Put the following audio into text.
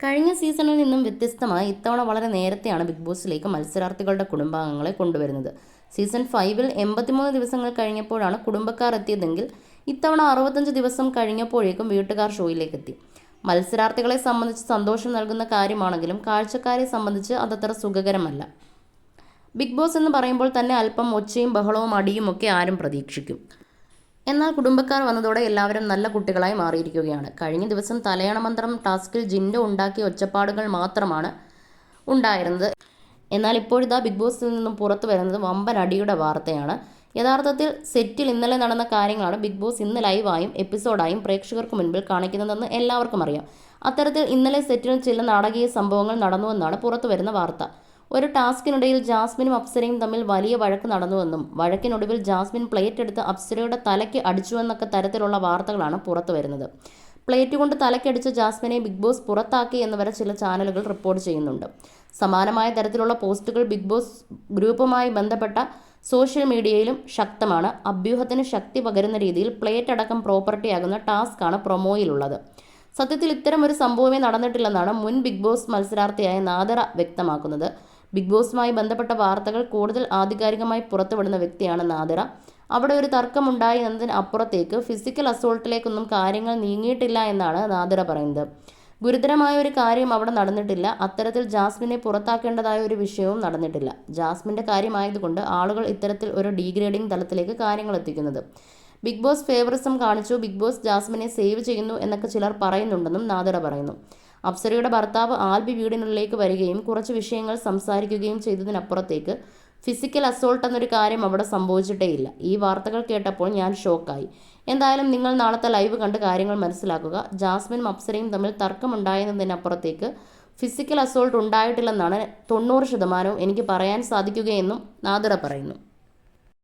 കഴിഞ്ഞ സീസണിൽ നിന്നും വ്യത്യസ്തമായി ഇത്തവണ വളരെ നേരത്തെയാണ് ബിഗ് ബോസിലേക്ക് മത്സരാർത്ഥികളുടെ കുടുംബാംഗങ്ങളെ കൊണ്ടുവരുന്നത്. സീസൺ ഫൈവിൽ എൺപത്തിമൂന്ന് ദിവസങ്ങൾ കഴിഞ്ഞപ്പോഴാണ് കുടുംബക്കാർ എത്തിയതെങ്കിൽ ഇത്തവണ അറുപത്തഞ്ച് ദിവസം കഴിഞ്ഞപ്പോഴേക്കും വീട്ടുകാർ ഷോയിലേക്ക് എത്തി. മത്സരാർത്ഥികളെ സംബന്ധിച്ച് സന്തോഷം നൽകുന്ന കാര്യമാണെങ്കിലും കാഴ്ചക്കാരെ സംബന്ധിച്ച് അതത്ര സുഖകരമല്ല. ബിഗ് ബോസ് എന്ന് പറയുമ്പോൾ തന്നെ അല്പം ഒച്ചയും ബഹളവും അടിയും ഒക്കെ ആരും പ്രതീക്ഷിക്കും. എന്നാൽ കുടുംബക്കാർ വന്നതോടെ എല്ലാവരും നല്ല കുട്ടികളായി മാറിയിരിക്കുകയാണ്. കഴിഞ്ഞ ദിവസം തലയണ മന്ത്രം ടാസ്കിൽ ജിൻഡോ ഉണ്ടാക്കിയ ഒച്ചപ്പാടുകൾ മാത്രമാണ് ഉണ്ടായിരുന്നത്. എന്നാൽ ഇപ്പോഴിതാ ബിഗ് ബോസിൽ നിന്നും പുറത്തു വരുന്നത് വമ്പൻ അടിയുടെ വാർത്തയാണ്. യഥാർത്ഥത്തിൽ സെറ്റിൽ ഇന്നലെ നടന്ന കാര്യങ്ങളാണ് ബിഗ് ബോസ് ഇന്ന് ലൈവായും എപ്പിസോഡായും പ്രേക്ഷകർക്ക് മുൻപിൽ കാണിക്കുന്നതെന്ന് എല്ലാവർക്കും അറിയാം. അത്തരത്തിൽ ഇന്നലെ സെറ്റിൽ ചില നാടകീയ സംഭവങ്ങൾ നടന്നുവെന്നാണ് പുറത്തു വരുന്ന വാർത്ത. ഒരു ടാസ്കിനിടയിൽ ജാസ്മിനും അപ്സരയും തമ്മിൽ വലിയ വഴക്ക് നടന്നുവെന്നും വഴക്കിനൊടുവിൽ ജാസ്മിൻ പ്ലേറ്റ് എടുത്ത് അപ്സരയുടെ തലയ്ക്ക് അടിച്ചുവെന്നൊക്കെ തരത്തിലുള്ള വാർത്തകളാണ് പുറത്തു വരുന്നത്. പ്ലേറ്റ് കൊണ്ട് തലയ്ക്കടിച്ച ജാസ്മിനെ ബിഗ് ബോസ് പുറത്താക്കി എന്നിവരെ ചില ചാനലുകൾ റിപ്പോർട്ട് ചെയ്യുന്നുണ്ട്. സമാനമായ തരത്തിലുള്ള പോസ്റ്റുകൾ ബിഗ് ബോസ് ഗ്രൂപ്പുമായി ബന്ധപ്പെട്ട സോഷ്യൽ മീഡിയയിലും ശക്തമാണ്. അഭ്യൂഹത്തിന് ശക്തി പകരുന്ന രീതിയിൽ പ്ലേറ്റ് അടക്കം പ്രോപ്പർട്ടി ആകുന്ന ടാസ്ക്കാണ് പ്രൊമോയിലുള്ളത്. സത്യത്തിൽ ഇത്തരം ഒരു സംഭവമേ നടന്നിട്ടില്ലെന്നാണ് മുൻ ബിഗ് ബോസ് മത്സരാർത്ഥിയായ നാദറ വ്യക്തമാക്കുന്നത്. ബിഗ് ബോസുമായി ബന്ധപ്പെട്ട വാർത്തകൾ കൂടുതൽ ആധികാരികമായി പുറത്തുവിടുന്ന വ്യക്തിയാണ് നാദിറ. അവിടെ ഒരു തർക്കമുണ്ടായി എന്നതിന് അപ്പുറത്തേക്ക് ഫിസിക്കൽ അസോൾട്ടിലേക്കൊന്നും കാര്യങ്ങൾ നീങ്ങിയിട്ടില്ല എന്നാണ് നാദിറ പറയുന്നത്. ഗുരുതരമായ ഒരു കാര്യം അവിടെ നടന്നിട്ടില്ല. അത്തരത്തിൽ ജാസ്മിനെ പുറത്താക്കേണ്ടതായ ഒരു വിഷയവും നടന്നിട്ടില്ല. ജാസ്മിന്റെ കാര്യമായതുകൊണ്ട് ആളുകൾ ഇത്തരത്തിൽ ഒരു ഡീഗ്രേഡിംഗ് തലത്തിലേക്ക് കാര്യങ്ങൾ എത്തിക്കുന്നത്. ബിഗ് ബോസ് ഫേവറിസം കാണിച്ചു. ബിഗ് ബോസ് ജാസ്മിനെ സേവ് ചെയ്യുന്നു എന്നൊക്കെ ചിലർ പറയുന്നുണ്ടെന്നും നാദിറ പറയുന്നു. അപ്സരയുടെ ഭർത്താവ് ആൽബി വീടിനുള്ളിലേക്ക് വരികയും കുറച്ച് വിഷയങ്ങൾ സംസാരിക്കുകയും ചെയ്തതിനപ്പുറത്തേക്ക് ഫിസിക്കൽ അസോൾട്ട് എന്നൊരു കാര്യം അവിടെ സംഭവിച്ചിട്ടേയില്ല. ഈ വാർത്തകൾ കേട്ടപ്പോൾ ഞാൻ ഷോക്കായി എന്തായാലും നിങ്ങൾ നാളത്തെ ലൈവ് കണ്ട് കാര്യങ്ങൾ മനസ്സിലാക്കുക. ജാസ്മിനും അപ്സരയും തമ്മിൽ തർക്കമുണ്ടായതിനപ്പുറത്തേക്ക് ഫിസിക്കൽ അസോൾട്ട് ഉണ്ടായിട്ടില്ലെന്നാണ് തൊണ്ണൂറ് ശതമാനവും എനിക്ക് പറയാൻ സാധിക്കുകയെന്നും നാദിറ പറയുന്നു.